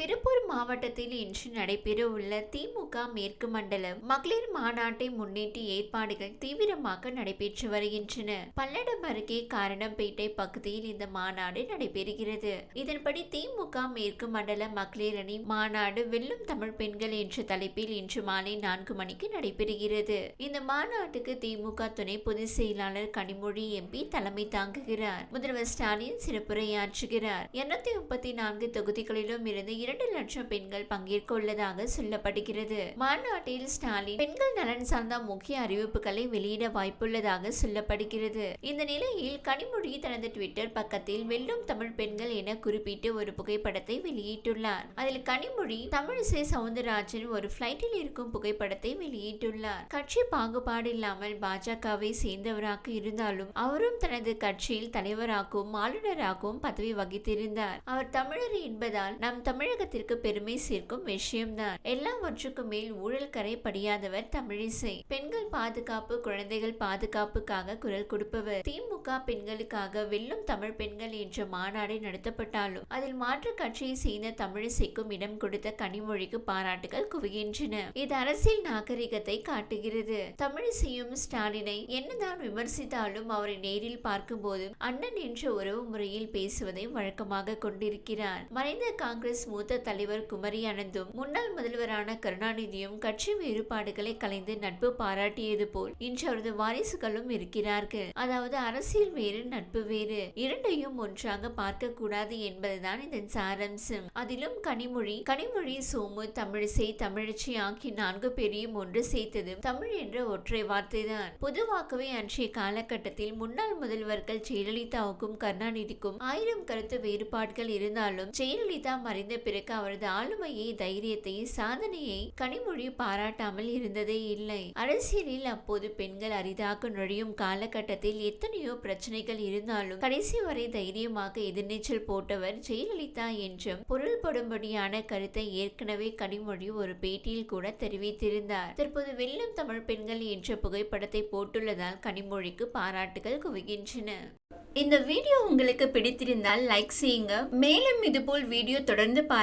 திருப்பூர் மாவட்டத்தில் இன்று நடைபெறவுள்ள திமுக மேற்கு மண்டலம் மகளிர் மாநாட்டை முன்னிட்டு ஏற்பாடுகள் தீவிரமாக நடைபெற்று வருகின்றன. பல்லடம் அருகே காரணம்பேட்டை பகுதியில் இந்த மாநாடு நடைபெறுகிறது. இதன்படி திமுக மேற்கு மண்டல மகளிர் அணி மாநாடு வெல்லும் தமிழ் பெண்கள் என்ற தலைப்பில் இன்று மாலை நான்கு மணிக்கு நடைபெறுகிறது. இந்த மாநாட்டுக்கு திமுக துணை பொதுச் செயலாளர் கனிமொழி எம்பி தலைமை தாங்குகிறார். முதல்வர் ஸ்டாலின் சிறப்புரையாற்றுகிறார். இருநூத்தி முப்பத்தி நான்கு தொகுதிகளிலும் இருந்து இரண்டு லட்சம் பெண்கள் பங்கேற்க உள்ளதாக சொல்லப்படுகிறது. மாநாட்டில் ஸ்டாலின் பெண்கள் நலன் சார்ந்த முக்கிய அறிவிப்புகளை வெளியிட வாய்ப்புள்ளதாக சொல்லப்படுகிறது. இந்த நிலையில் கனிமொழி தனது ட்விட்டர் பக்கத்தில் வெல்லும் தமிழ் பெண்கள் என குறிப்பிட்டு ஒரு புகைப்படத்தை வெளியிட்டுள்ளார். அதில் கனிமொழி தமிழிசை சவுந்தரராஜன் ஒரு பிளைட்டில் இருக்கும் புகைப்படத்தை வெளியிட்டுள்ளார். கட்சி பாகுபாடு இல்லாமல் பாஜகவை சேர்ந்தவராக இருந்தாலும் அவரும் தனது கட்சியில் தலைவராகவும் ஆளுநராகவும் பதவி வகித்திருந்தார். அவர் தமிழர் என்பதால் நம் தமிழக தமிழகத்திற்கு பெருமை சேர்க்கும் விஷயம்தான். எல்லாவற்றுக்கும் மேல் ஊழல் கரை படியாதவர் தமிழிசை. பெண்கள் பாதுகாப்பு குழந்தைகள் பாதுகாப்புக்காக குரல் கொடுப்பவர். திமுக பெண்களுக்காக வெல்லும் தமிழ் பெண்கள் என்ற மாநாடு நடத்தப்பட்டாலும் அதில் மாற்று கட்சியை சேர்ந்த தமிழிசைக்கும் இடம் கொடுத்த கனிமொழிக்கு பாராட்டுகள் குவிகின்றன. இது அரசியல் நாகரிகத்தை காட்டுகிறது. தமிழிசையும் ஸ்டாலினை என்னதான் விமர்சித்தாலும் அவரை நேரில் பார்க்கும்போது அண்ணன் என்ற உறவு முறையில் பேசுவதை வழக்கமாக கொண்டிருக்கிறார். மறைந்த காங்கிரஸ் மூத்த தலைவர் குமரி அனந்தும் முன்னாள் முதல்வரான கருணாநிதியும் கட்சி வேறுபாடுகளை கலைந்து நட்பு பாராட்டியது போல் இன்று அவரது வாரிசுகளும் இருக்கிறார்கள். அதாவது அரசியல் வேறு நட்பு வேறு. இரண்டையும் ஒன்றாக பார்க்க கூடாது என்பதுதான் இதன் சாரம்சம். அதிலும் கனிமொழி கனிமொழி சோமு தமிழிசை தமிழச்சி ஆகிய நான்கு பேரையும் ஒன்று சேர்த்தது தமிழ் என்ற ஒற்றை வார்த்தைதான். பொதுவாகவே அன்றைய காலகட்டத்தில் முன்னாள் முதல்வர்கள் ஜெயலலிதாவுக்கும் கருணாநிதிக்கும் ஆயிரம் கருத்து வேறுபாடுகள் இருந்தாலும் ஜெயலலிதா மறைந்த பிறகு அவரது ஆளுமையை தைரியத்தை சாதனையை கனிமொழி பாராட்டாமல் இருந்ததே இல்லை. அரசியலில் அப்போது பெண்கள் அரிதாக நுழையும் காலகட்டத்தில் எத்தனையோ பிரச்சனைகள் இருந்தாலும் கடைசி வரை தைரியமாக எதிர்நீச்சல் போட்டவர் ஜெயலலிதா என்றும் பொருள்படும்படியான கருத்தை ஏற்கனவே கனிமொழி ஒரு பேட்டியில் கூட தெரிவித்திருந்தார். தற்போது வெல்லும் தமிழ் பெண்கள் என்ற புகைப்படத்தை போட்டுள்ளதால் கனிமொழிக்கு பாராட்டுகள் குவிகின்றன. இந்த வீடியோ உங்களுக்கு பிடித்திருந்தால் லைக் செய்யுங்க. மேலும் இதுபோல் வீடியோ தொடர்ந்து பார்க்க